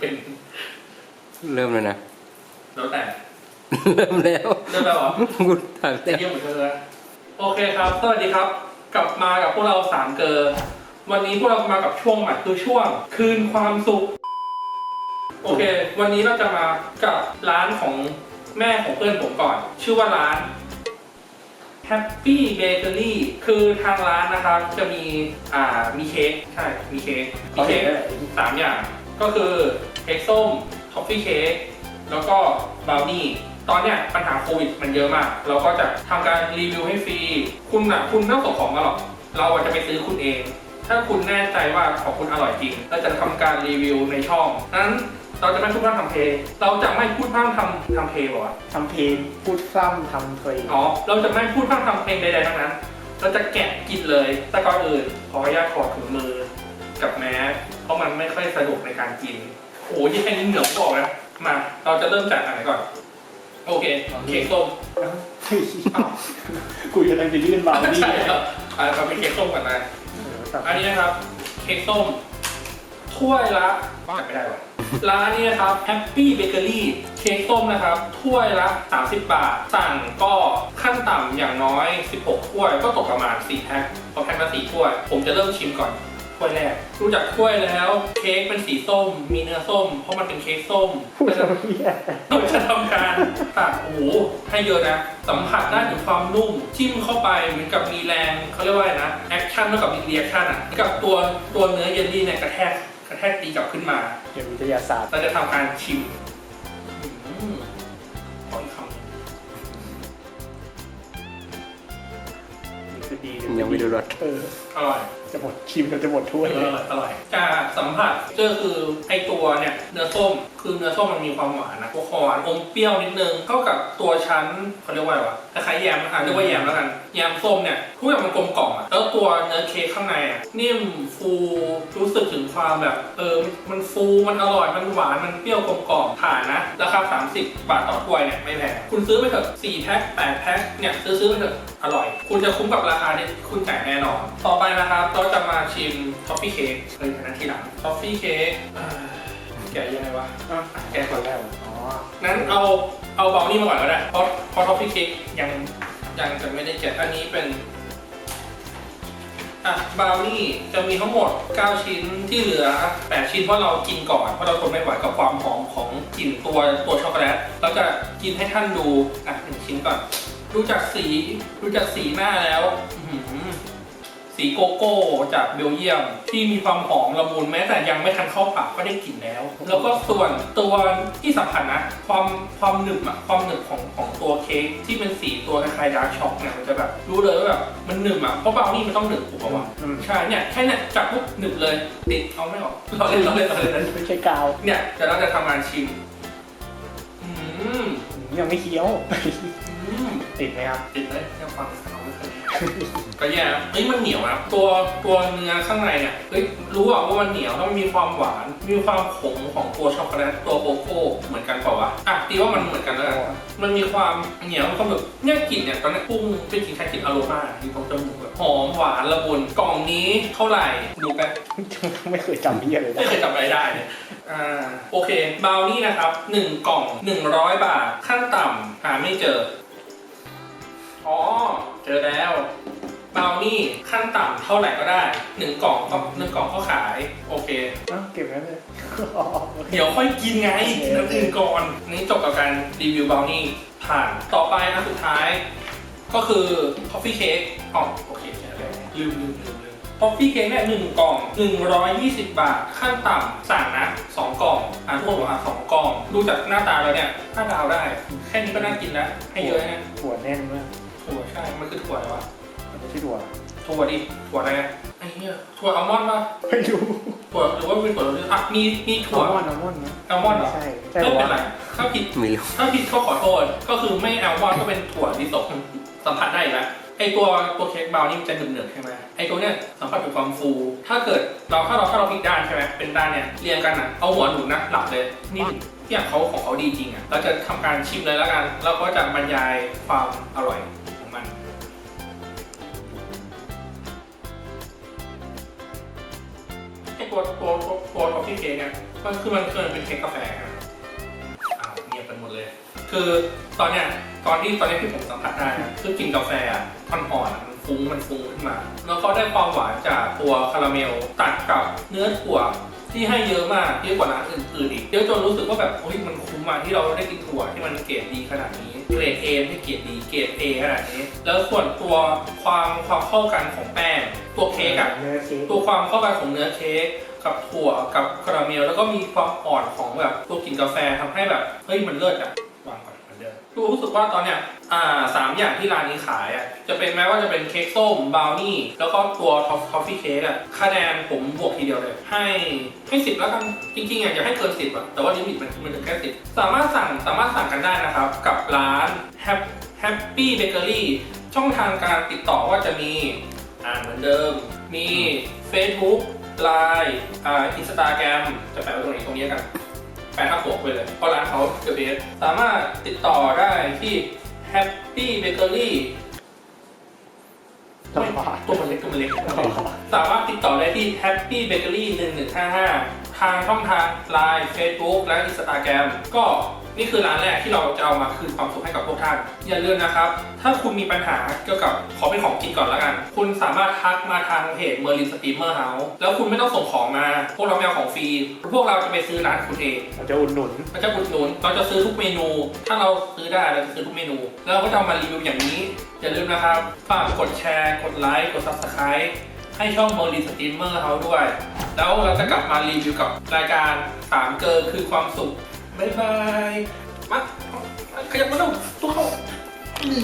เป็นเริ่มเลยนะ แล้วแต่ เริ่มแล้วเริ่มแล้วเหรอ กูถามจะแต่เยี่ยมเหมือนเธอนะโอเคครับ สวัสดีครับ กลับมากับพวกเราสามเกอร์วันนี้พวกเรามากับช่วงใหม่คือช่วง คืนความสุข โอเค วันนี้เราจะมากับร้านของแม่ของเพื่อนผมก่อน ชื่อว่าร้าน Happy Bakery คือทางร้านนะครับจะมี อ่า มีเค้ก ใช่ มีเค้ก มีเค้กสามอย่าง ก็คือเค้กส้มทอฟฟี่เค้กแล้วก็บราวนี่ตอนเนี้ยปัญหาโควิดมันเยอะมาก เราก็จะทำการรีวิวให้ฟรี คุณอะคุณไม่ต้องส่งของมาหรอก เราอาจจะไปซื้อคุณเอง ถ้าคุณแน่ใจว่าของคุณอร่อยจริง เราจะทำการรีวิวในช่อง นั้นเราจะไม่พูดพร่ำทำเพลงเราจะไม่พูดพร่ำทำทำเพลงหรอวะทำเพลงพูดพร่ำทำเพลงอ๋อ เราจะไม่พูดพร่ำทำเพลงใดๆทั้งนั้น เราจะแกะกินเลย แต่ก่อนอื่นขออนุญาตถอดถุงมือ กับแมสเพราะมันไม่ค่อยสะดวกในการกิน โอ้ยยี่แค่นี้เหนียวบอกนะมา เราจะเริ่มจากอะไรก่อน โอเคเค้กส้มเอ้ากูจะได้ไปยื่นบางนี่ใช่ครับอ่าเราเป็นเค้กส้มก่อนนะอันนี้นะครับ เค้กส้มถ้วยละจำไม่ได้ว่ะร้านนี้นะครับ Happy Bakery เค้กส้มนะครับ ถ้วยละ 30 บาท สั่งก็ขั้นต่ำอย่างน้อย 16 ถ้วย ก็ตกประมาณ4แพ็คพอแพ็คละ4ถ้วย ผมจะเริ่มชิมก่อน ถ้วยแรกรู้จักถ้วยแล้ว เค้กเป็นสีส้ม มีเนื้อส้ม เพราะมันเป็นเค้กส้มพูดอะไรเนี่ยเราจะทำการตัดโอ้โหให้เยอะนะ สัมผัสได้ถึงความนุ่ม จิ้มเข้าไปเหมือนกับมีแรงเขาเรียกว่าอะไรนะแอคชั่นเท่ากับมีเรียกชั่นอะเหมือนกับตัวตัวเนื้อเยลลี่เนี่ยกระแทกกระแทกตีกลับขึ้นมาเกี่ยวกับวิทยาศาสตร์เราจะทำการชิม ไม่ดูรสเอออร่อย จะหมดชิมกันจะหมดถ้วยเอเลยออร่อยจะสัมผัสก็คือไอตัวเนี่ยเนื้อส้มคือเนื้อส้มมันมีความหวานนะตัวหวานอมเปรี้ยวนิดนึงเท่ากับตัวชั้นเขาเรียกว่าอะไรวะ คล้ายๆแยมนะคะเรียกว่าแยมแล้วกันแยมส้มเนี่ยทุกอย่างมันกลมกล่อมอะแล้วตัวเนื้อเค้กข้างในอะนิ่มฟูรู้สึกถึงความแบบเออมันฟูมันอร่อยมันหวานมันเปรี้ยวกลมกล่อมผ่านนะราคา 30 บาทต่อถ้วยเนี่ยไม่แพงคุณซื้อไปเถอะ4แพ็ค8แพ็คเนี่ยซื้อซื้อไปเถอะอร่อย คุณจะคุ้มกับราคาที่คุณจ่ายแน่นอน ต่อไปนะครับเราจะมาชิมท็อฟฟี่เค้กเฮ้ยนนั้นทีหลังท็อฟฟี่เค้ก แกะยังไงวะอะแกะก่อนแล้วอ๋อนั้นเอาเอาเบลนี่มาก่อนก็ได้เพราะเพราะทอฟฟี่เค้กยังยังจะไม่ได้แกะอันนี้เป็นอะบราวนี่จะมีทั้งหมด 9 ชิ้นที่เหลือ 8 ชิ้นเพราะเรากินก่อนเพราะเราทนไม่ไหวกับความหอมของกลิ่นตัวตัวช็อกโกแลตเราจะกินให้ท่านดูอะหนึ่งชิ้นก่อนดูจากสีดูจากสีหน้าแล้ว อื้อหือ สีโกโก้จากเบลเยียม ที่มีความหอมละมุนแม้แต่ยังไม่ทันเข้าปากก็ได้กลิ่นแล้ว แล้วก็ส่วนตัวที่สำคัญนะความความหนึบอะความหนึบของของตัวเค้กที่เป็นสีตัวคล้ายๆดาร์กช็อกเนี่ยมันจะแบบรู้เลยว่าแบบมันหนึบอะเพราะบราวนี่มันต้องหนึบถูกปะวะอืม ใช่เนี่ยแค่เนี่ยจับปุ๊บหนึบเลยติดเอาไม่ออกเราเล่นเราเล่นเราเล่น ไม่ใช่กาวเนี่ยเดี๋ยวเราจะทำงานชิมอืมยังไม่เคี้ยวอืม ติดไหมครับ ติดเลยยังฟังเขาไม่เคยก็แย่นะเฮ้ยมันเหนียวนะตัวตัวเนื้อข้างในเนี่ยเฮ้ยรู้อะว่ามันเหนียวแล้วมันมีความหวาน มีความขมของตัวช็อกโกแลตตัวโกโก้เหมือนกันเปล่าวะอะตีว่ามันเหมือนกันแล้วกันมันมีความเหนียวความแบบเนี่ยกลิ่นเนี่ยตอนนี้พุ่งเป็นกลิ่นแค่กลิ่นอโรมาอยู่ตรงจมูกแบบหอมหวานละมุนกล่องนี้เท่าไหร่ดูไปไม่เคยจำพี่อะไรได้ไม่เคยจำอะไรได้เนี่ยอ่าโอเคบราวนี่นะครับหนึ่งกล่องหนึ่งร้อยบาทขั้นต่ำหาไม่เจอ อ๋อ เจอแล้วบราวนี่ขั้นต่ำเท่าไหร่ก็ได้หนึ่งกล่องก็หนึ่งกล่องก็ขาย โอเค อ้าวเก็บไว้เลยอ๋อโอเค เดี๋ยวค่อยกินไงกินน้ำอื่นก่อนนี่จบกับการรีวิวบราวนี่ผ่านต่อไปอันสุดท้าย ก็คือ coffee cake อ๋อโอเคเจอแล้วลืมลืมลืมลืม coffee cake เนี่ยหนึ่งกล่อง 120 บาท ขั้นต่ำสั่งนะสองกล่องอะทุกคนบอกอะสองกล่อง ดูจากหน้าตาแล้วเนี่ยห้าดาวได้ แค่นี้ก็น่ากินแล้วให้เยอะนะถั่วแน่นมาก ถั่วใช่มันคือถั่วอะไรวะมันไม่ใช่ถั่วถั่วดิถั่วอะไรอะไอ้เหี้ยถั่วอัลมอนด์ปะไม่รู้ถั่วหรือว่าเป็นถั่วอะไรอะมีมีอัถั่วลมอนด์อัลมอนด์นะอัลมอนด์เหรอใช่ใช่ไม่เป็นวะไรถ้าผิดไม่รู้ถ้าผิดก็ขอโทษก็คือไม่แอลมอนด์ก็เป็นถั่วลิสงสัมผัสได้อยู่แล้วไอตัวตัวเค้กบราวนี่มันจะหนึบๆใช่ไหมไอตัวเนี้ยสัมผัสถึงความฟู ถ้าเกิดเราถ้าเราถ้าเราพลิกด้านใช่ไหมเป็นด้านเนี่ยเรียงกันอะเอาหัวหนุนนะหลับเลยนี่เนี่ยเขาของเขาดีจริงอะเราจะทำการชิมเลยแล้วกันแล้วก็จะบรรยายความอร่อย มันคือมันคือมันเป็นเค้กกาแฟครับอ้าวเงียบกันหมดเลย คือตอนเนี้ยตอนที่ตอนนี้ที่ผมสัมผัสได้นะคือกินกาแฟอะอ่อนอะมันฟุ้งมันฟุ้งขึ้นมา แล้วก็ได้ความหวานจากตัวคาราเมลตัดกับเนื้อถั่วที่ให้เยอะมากเยอะกว่าร้านอื่นๆอีกเยอะจนรู้สึกว่าแบบเฮ้ยมันคุ้มมากที่เราได้กินถั่วที่มันเกรดดีขนาดนี้เกรด A ไม่เกรดดีเกรด A ขนาดนี้ แล้วส่วนตัวความความเข้ากันของแป้งตัวเค้กอะเนื้อเค้กตัวความเข้ากันของเนื้อเค้ก กับถั่วกับคาราเมล แล้วก็มีความอ่อนของแบบตัวกลิ่นกาแฟทำให้แบบเฮ้ยมันเลิศอะวางก่อนเหมือนเดิมรู้สึกว่าตอนเนี้ยอ่าสามอย่างที่ร้านนี้ขายอะจะเป็นแม้ว่าจะเป็นเค้กส้มบราวนี่แล้วก็ตัวทอฟทอฟฟี่เค้กอะคะแนนผมบวกทีเดียวเลย ให้ให้สิบแล้วกันจริงๆอะอยากให้เกินสิบอะแต่ว่าลิมิตมันมันถึงแค่สิบสามารถสั่งสามารถสั่งกันได้นะครับ กับร้าน Happy Bakery ช่องทางการติดต่อว่าจะมีอ่าเหมือนเดิม มี Facebook Line อ่า Instagram จะแปะไว้ตรงไหนตรงนี้แล้วกันแปะหน้าปกไปเลยเพราะร้านเขาเกือบเอสสามารถติดต่อได้ที่ Happy Bakery จังหวะตัวมันเล็กตัวมันเล็ก สามารถติดต่อได้ที่ Happy Bakery 1155 ทางช่องทาง Line Facebook และ Instagram ก็ นี่คือร้านแรกที่เราจะเอามาคืนความสุขให้กับพวกท่าน อย่าลืมนะครับ ถ้าคุณมีปัญหาเกี่ยวกับขอเป็นของกินก่อนแล้วกัน คุณสามารถทักมาทางเพจ Merlin Steamer House แล้วคุณไม่ต้องส่งของมา พวกเราไม่เอาของฟรี พวกเราจะไปซื้อร้านคุณเองเราจะอุดหนุนเราจะอุดหนุน เราจะซื้อทุกเมนู ถ้าเราซื้อได้เราจะซื้อทุกเมนู แล้วเราก็จะเอามารีวิวอย่างนี้ อย่าลืมนะครับ ฝากกดแชร์ กดไลค์ กด subscribe ให้ช่อง m e r l i n Streamer เขาด้วย แล้วเราจะกลับมารีวิวกับรายการสามเกินคือความสุข บายบาย มา ขยับมาดูทุกคนนี่